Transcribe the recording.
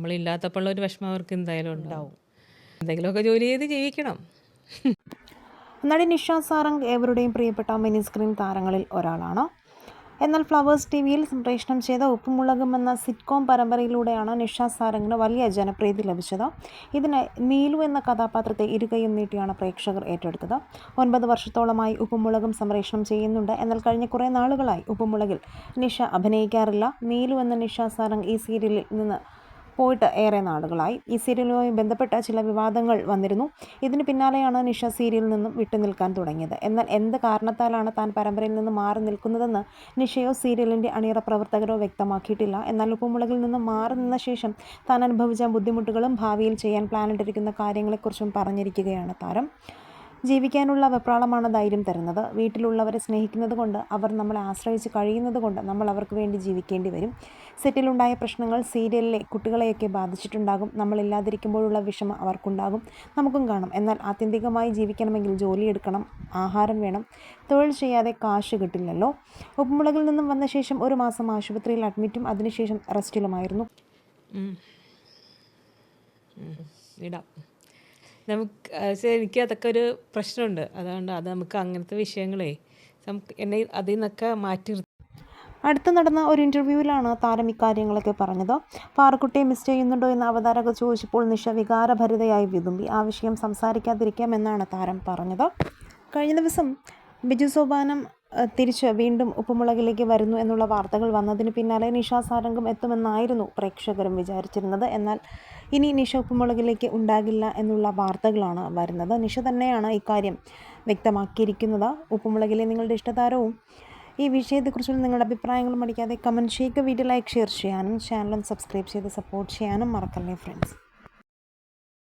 നമ്മളില്ലാത്തപ്പോൾ ഒരു വിഷമം അവർക്ക് എന്തായാലും ഉണ്ടാവും. എന്തെങ്കിലുമൊക്കെ ജോലി ചെയ്ത് ജീവിക്കണം. നടി നിഷ സാറംഗ് ഏവരുടെയും പ്രിയപ്പെട്ട മിനി സ്ക്രീൻ താരങ്ങളിൽ ഒരാളാണ്. എന്നാൽ ഫ്ലവേഴ്സ് ടി വിയിൽ സംപ്രേഷണം ചെയ്ത ഉപ്പുമുളകും എന്ന സിറ്റ്കോം പരമ്പരയിലൂടെയാണ് നിഷ സാരംഗിന് വലിയ ജനപ്രീതി ലഭിച്ചത്. ഇതിന് നീലു എന്ന കഥാപാത്രത്തെ ഇരുകയും നീട്ടിയാണ് പ്രേക്ഷകർ ഏറ്റെടുത്തത്. ഒൻപത് വർഷത്തോളമായി ഉപ്പുമുളകും സംപ്രേഷണം ചെയ്യുന്നുണ്ട്. എന്നാൽ കഴിഞ്ഞ കുറേ നാളുകളായി ഉപ്പുമുളകിൽ നിഷ അഭിനയിക്കാറില്ല. നീലു എന്ന നിഷ സാരംഗ് ഈ സീരിയലിൽ നിന്ന് പോയിട്ട് ഏറെ നാളുകളായി. ഈ സീരിയലുമായി ബന്ധപ്പെട്ട ചില വിവാദങ്ങൾ വന്നിരുന്നു. ഇതിന് പിന്നാലെയാണ് നിഷ സീരിയലിൽ നിന്നും വിട്ടുനിൽക്കാൻ തുടങ്ങിയത്. എന്നാൽ എന്ത് കാരണത്താലാണ് താൻ പരമ്പരയിൽ നിന്ന് മാറി നിൽക്കുന്നതെന്ന് നിഷയോ സീരിയലിന്റെ അണിയറ പ്രവർത്തകരോ വ്യക്തമാക്കിയിട്ടില്ല. എന്നാൽ ഉപ്പുമുളകിൽ നിന്ന് മാറി നിന്ന ശേഷം താൻ അനുഭവിച്ച ബുദ്ധിമുട്ടുകളും ഭാവിയിൽ ചെയ്യാൻ പ്ലാനിട്ടിരിക്കുന്ന കാര്യങ്ങളെക്കുറിച്ചും പറഞ്ഞിരിക്കുകയാണ് താരം. ജീവിക്കാനുള്ള വെപ്രാളമാണ് ധൈര്യം തരുന്നത്. വീട്ടിലുള്ളവരെ സ്നേഹിക്കുന്നത് കൊണ്ട് അവർ നമ്മളെ ആശ്രയിച്ച് കഴിയുന്നത് കൊണ്ട് നമ്മൾ അവർക്ക് വേണ്ടി ജീവിക്കേണ്ടി വരും. സെറ്റിലുണ്ടായ പ്രശ്നങ്ങൾ സീരിയലിലെ കുട്ടികളെയൊക്കെ ബാധിച്ചിട്ടുണ്ടാകും. നമ്മളില്ലാതിരിക്കുമ്പോഴുള്ള വിഷമം അവർക്കുണ്ടാകും. നമുക്കും കാണും. എന്നാൽ ആത്യന്തികമായി ജീവിക്കണമെങ്കിൽ ജോലിയെടുക്കണം ആഹാരം വേണം തൊഴിൽ ചെയ്യാതെ കാശ് കിട്ടില്ലല്ലോ. ഉപ്പുമുളകിൽ നിന്നും വന്ന ശേഷം ഒരു മാസം ആശുപത്രിയിൽ അഡ്മിറ്റും അതിനുശേഷം റെസ്റ്റിലുമായിരുന്നു നമുക്ക് എനിക്ക് അതൊക്കെ ഒരു പ്രശ്നമുണ്ട്. അതുകൊണ്ട് അത് നമുക്ക് അങ്ങനത്തെ വിഷയങ്ങളെ നമുക്ക് എന്നെ അതിൽ നിന്നൊക്കെ മാറ്റി അടുത്ത് നടന്ന ഒരു ഇന്റർവ്യൂവിലാണ് താരം ഇക്കാര്യങ്ങളൊക്കെ പറഞ്ഞത്. പാറക്കുട്ടിയെ മിസ് ചെയ്യുന്നുണ്ടോ എന്ന് അവതാരക ചോദിച്ചപ്പോൾ നിഷ വികാരഭരിതയായി വിതുമ്പി. ആ വിഷയം സംസാരിക്കാതിരിക്കാമെന്നാണ് താരം പറഞ്ഞത്. കഴിഞ്ഞ ദിവസം ബിജു സോപാനം തിരിച്ച് വീണ്ടും ഉപ്പുമുളകിലേക്ക് വരുന്നു എന്നുള്ള വാർത്തകൾ വന്നതിന് പിന്നാലെ നിഷ സാരംഗം എത്തുമെന്നായിരുന്നു പ്രേക്ഷകരും വിചാരിച്ചിരുന്നത്. എന്നാൽ ഇനി നിഷ ഉപ്പുമുളകിലേക്ക് ഉണ്ടാകില്ല എന്നുള്ള വാർത്തകളാണ് വരുന്നത്. നിഷ തന്നെയാണ് ഇക്കാര്യം വ്യക്തമാക്കിയിരിക്കുന്നത്. ഉപ്പുമുളകിലെ നിങ്ങളുടെ ഇഷ്ടതാരവും ഈ വിഷയത്തെക്കുറിച്ചുള്ള നിങ്ങളുടെ അഭിപ്രായങ്ങൾ മടിക്കാതെ കമന്റ് ചെയ്യുക വീഡിയോ ലൈക്ക് ഷെയർ ചെയ്യാനും ചാനലും സബ്സ്ക്രൈബ് ചെയ്ത് സപ്പോർട്ട് ചെയ്യാനും മറക്കല്ലേ ഫ്രണ്ട്സ്